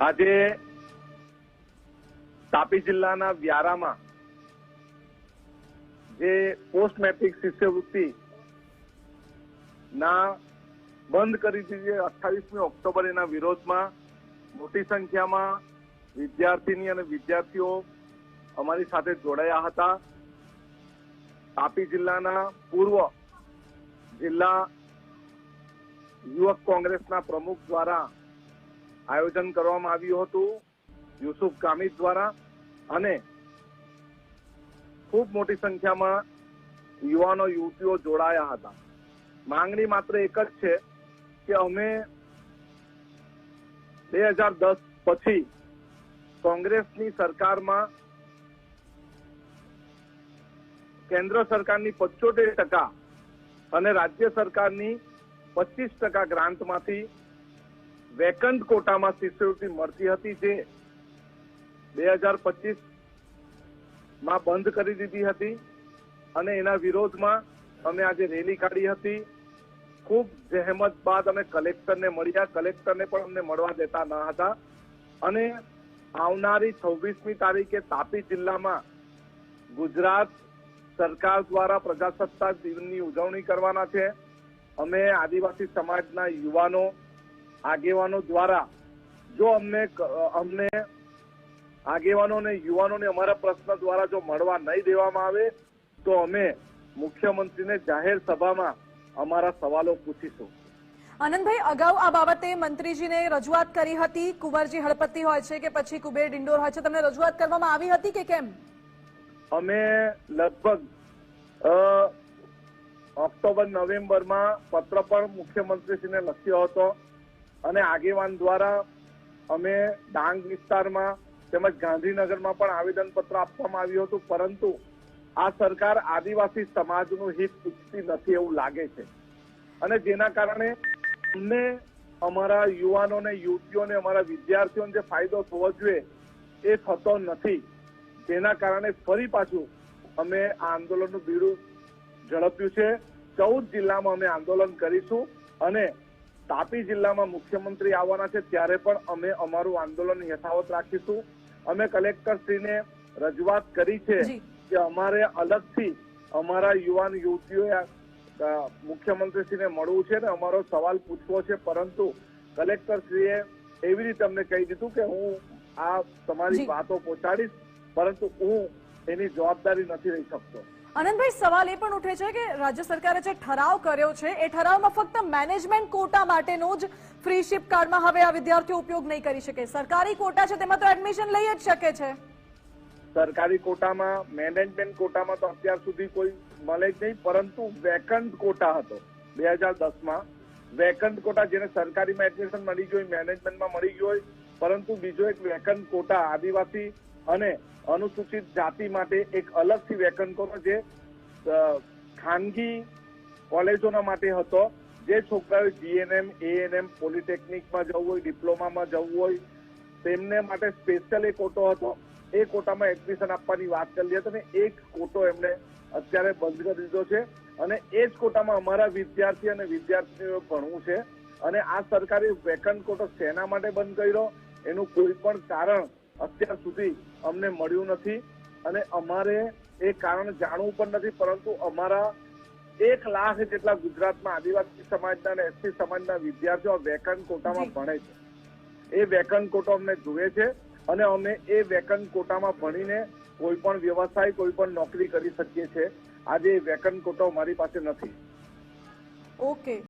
આજે તાપી જિલ્લાના વ્યારામાં જે પોસ્ટ મેટ્રિક શિષ્યવૃત્તિ ના બંધ કરી દીધી અઠ્ઠાવીસમી ઓક્ટોબર એના વિરોધમાં મોટી સંખ્યામાં વિદ્યાર્થીની અને વિદ્યાર્થીઓ અમારી સાથે જોડાયા હતા. તાપી જિલ્લાના પૂર્વ જિલ્લા યુવક કોંગ્રેસના પ્રમુખ દ્વારા આયોજન કરવામાં આવ્યું હતું યુસુફ કામિત દ્વારા અને ખૂબ મોટી સંખ્યામાં યુવાનો યુવતીઓ જોડાયા હતા. માંગણી માત્ર એક જ છે કે અમે બે હજાર દસ પછી કોંગ્રેસની સરકારમાં કેન્દ્ર સરકારની પચોતેર ટકા અને રાજ્ય સરકારની પચીસ ટકા ગ્રાન્ટમાંથી વેકન્ટ કોટામાં શિષ્યવૃત્તિ મળતી હતી જે બે હજાર પચીસમાં બંધ કરી દીધી હતી અને એના વિરોધમાં અમે આજે રેલી કાઢી હતી. ખૂબ જહેમત બાદ અમે કલેક્ટરને મળ્યા. કલેક્ટરને પણ અમને મળવા દેતા ન હતા. અને આવનારી છવ્વીસમી તારીખે તાપી જિલ્લામાં ગુજરાત સરકાર દ્વારા પ્રજાસત્તાક દિનની ઉજવણી કરવાના છે. અમે આદિવાસી સમાજના યુવાનો આગેવાનો દ્વારા જો અમને અમને આગેવાનો અને યુવાનોને અમારા પ્રશ્ન દ્વારા જો મળવા નહીં દેવામાં આવે તો અમે મુખ્યમંત્રીને જાહેર સભામાં અમારા સવાલો પૂછીશું. આનંદભાઈ અગાઉ આ બાબતે મંત્રીજીને રજૂઆત કરી હતી. કુંવરજી હળપતિ હોય છે કે પછી કુબેર ડિંડોર હોય છે તમને રજૂઆત કરવામાં આવી હતી કે કેમ? અમે લગભગ ઓક્ટોબર નવેમ્બરમાં પત્ર પણ મુખ્યમંત્રીશ્રીને લખ્યો હતો. અને આગેવાન દ્વારા અમે ડાંગ વિસ્તારમાં તેમજ ગાંધીનગરમાં પણ આવેદનપત્ર આપવામાં આવ્યું હતું, પરંતુ આ સરકાર આદિવાસી સમાજનું હિત ઈચ્છતી નથી એવું લાગે છે. અને જેના કારણે અમને અમારા યુવાનોને, યુવતીઓને, અમારા વિદ્યાર્થીઓને જે ફાયદો થવો જોઈએ એ થતો નથી. જેના કારણે ફરી પાછું અમે આ આંદોલનનું બીડું ઝડપ્યું છે. ચૌદ જિલ્લામાં અમે આંદોલન કરીશું અને તાપી જિલ્લામાં મુખ્યમંત્રી આવવાના છે ત્યારે પણ અમે અમારું આંદોલન યથાવત રાખીશું. અમે કલેક્ટરશ્રીને રજૂઆત કરી છે કે અમારે અલગથી અમારા યુવાન યુવતીઓએ મુખ્યમંત્રીશ્રીને મળવું છે ને અમારો સવાલ પૂછવો છે પરંતુ કલેક્ટરશ્રીએ એવી રીતે અમને કહી દીધું કે હું આ તમારી વાતો પહોંચાડીશ પરંતુ હું એની જવાબદારી નથી રહી શકતો. આનંદભાઈ, સવાલ એ પણ ઉઠે છે કે રાજ્ય સરકારે જે ઠરાવ કર્યો છે, એ ઠરાવમાં ફક્ત મેનેજમેન્ટ કોટા માટેનો જ ફ્રી શિપ કાર્ડમાં હવે આ વિદ્યાર્થીઓ ઉપયોગ નહીં કરી શકે. સરકારી કોટા છે, તેમાં તો એડમિશન લઈ જ શકે છે. સરકારી કોટામાં મેનેજમેન્ટ કોટામાં તો અત્યાર સુધી કોઈ મળે જ નહીં, પરંતુ વેકન્ટ કોટા હતો બે હજાર દસમાં. વેકન્ટ કોટા જેને સરકારીમાં એડમિશન મળી ગયું હોય મેનેજમેન્ટમાં મળી ગયું હોય, પરંતુ બીજો એક વેકન્ટ કોટા આદિવાસી અને અનુસૂચિત જાતિ માટે એક અલગથી વેકન કોટા જે ખાનગી કોલેજોના માટે હતો, જે છોકરાઓ જીએનએમ એએનએમ પોલિટેકનિકમાં જવું હોય ડિપ્લોમામાં જવું હોય, તેમને માટે સ્પેશિયલ એક કોટો હતો. એ કોટામાં એડમિશન આપવાની વાત કરી હતી અને એક કોટો એમણે અત્યારે બંધ કરી દીધો છે. અને એ જ કોટામાં અમારા વિદ્યાર્થી અને વિદ્યાર્થીઓ ભણવું છે. અને આ સરકારી વેકન્ટ કોટો શેના માટે બંધ કર્યો. એનું કોઈ પણ કારણ અત્યાર સુધી અમને મળ્યું નથી અને અમારે એ કારણ જાણવું પણ નથી પરંતુ અમારા એક લાખ જેટલા ગુજરાતમાં આદિવાસી સમાજના અને એસટી સમાજના વિદ્યાર્થીઓ વેકન્ટ કોટામાં ભણે છે. એ વેકન કોટો અમને જુએ છે અને અમે એ વેકન કોટામાં ભણીને કોઈ પણ વ્યવસાય કોઈ પણ નોકરી કરી શકીએ છીએ. આજે એ વેકન કોટો મારી પાસે નથી. ઓકે.